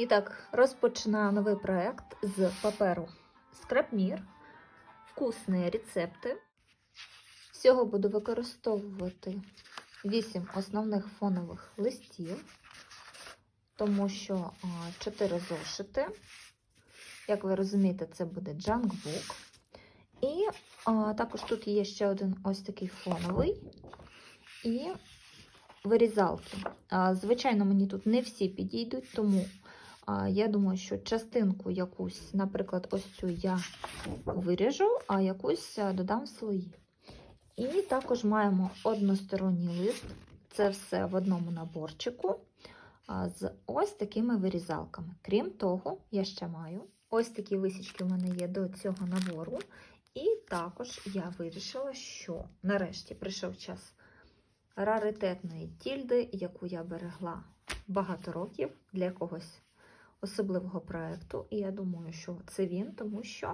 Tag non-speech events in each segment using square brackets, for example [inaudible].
І так, розпочинаю новий проект з паперу Скрапмір. Вкусні рецепти. Всього буду використовувати 8 основних фонових листів, тому що 4 зошити. Як ви розумієте, це буде джанкбук. І а, також тут є ще один ось такий фоновий і вирізалки. А, звичайно, мені тут не всі підійдуть, тому я думаю, що частинку якусь, наприклад, ось цю я виріжу, а якусь додам в слої. І також маємо односторонній лист. Це все в одному наборчику з ось такими вирізалками. Крім того, я ще маю ось такі лисички у мене є до цього набору. І також я вирішила, що нарешті прийшов час раритетної тільди, яку я берегла багато років для якогось особливого проєкту. І я думаю, що це він, тому що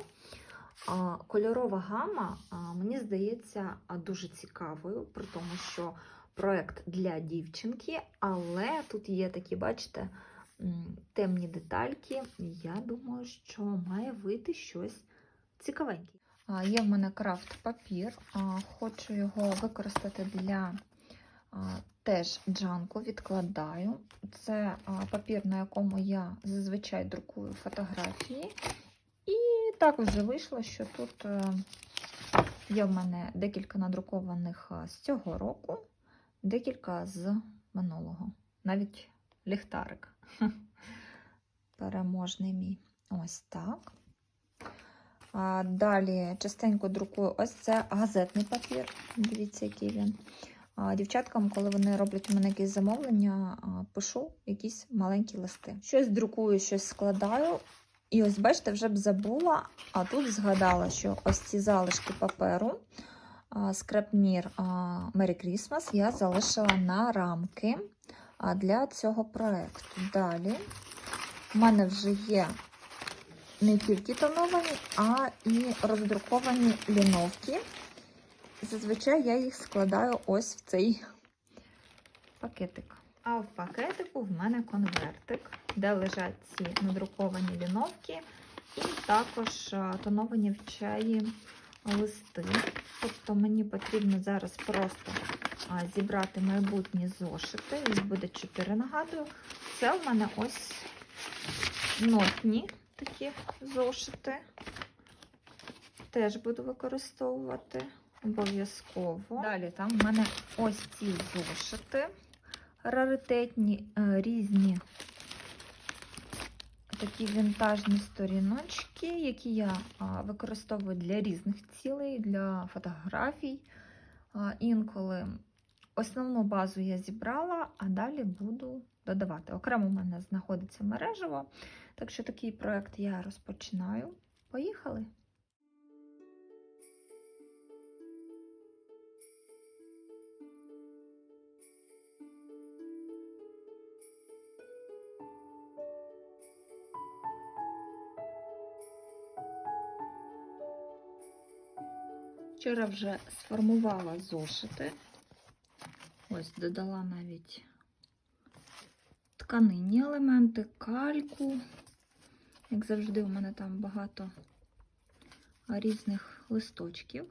кольорова гама, мені здається, дуже цікавою, при тому, що проєкт для дівчинки, але тут є такі, бачите, темні детальки. Я думаю, що має вийти щось цікавеньке. Є в мене крафт папір, хочу його використати для теж джанку, відкладаю. Це папір, на якому я зазвичай друкую фотографії. І так вже вийшло, що тут е, є в мене декілька надрукованих з цього року, декілька з минулого. Навіть ліхтарик. [laughs] Переможний мій. Ось так. Далі частенько друкую ось це газетний папір. Дивіться, який він. Дівчаткам, коли вони роблять у мене якісь замовлення, пишу якісь маленькі листи. Щось друкую, щось складаю. І ось, бачите, вже б забула, а тут згадала, що ось ці залишки паперу скрапмір Merry Christmas я залишила на рамки для цього проєкту. Далі в мене вже є не тільки тоновані, а і роздруковані ліновки. Зазвичай я їх складаю ось в цей пакетик. А в пакетику в мене конвертик, де лежать ці надруковані ліновки, і також тоновані в чаї листи. Тобто мені потрібно зараз просто зібрати майбутні зошити. Їх буде 4, нагадую. Це в мене ось нотні такі зошити. Теж буду використовувати обов'язково. Далі там в мене ось ці зошити, раритетні, е, різні такі вінтажні сторіночки, які я використовую для різних цілей, для фотографій. Інколи основну базу я зібрала, а далі буду додавати. Окремо в мене знаходиться мережево. Так що такий проект я розпочинаю. Поїхали! Вчора вже сформувала зошити. Ось додала навіть тканинні елементи, кальку. Як завжди, у мене там багато різних листочків.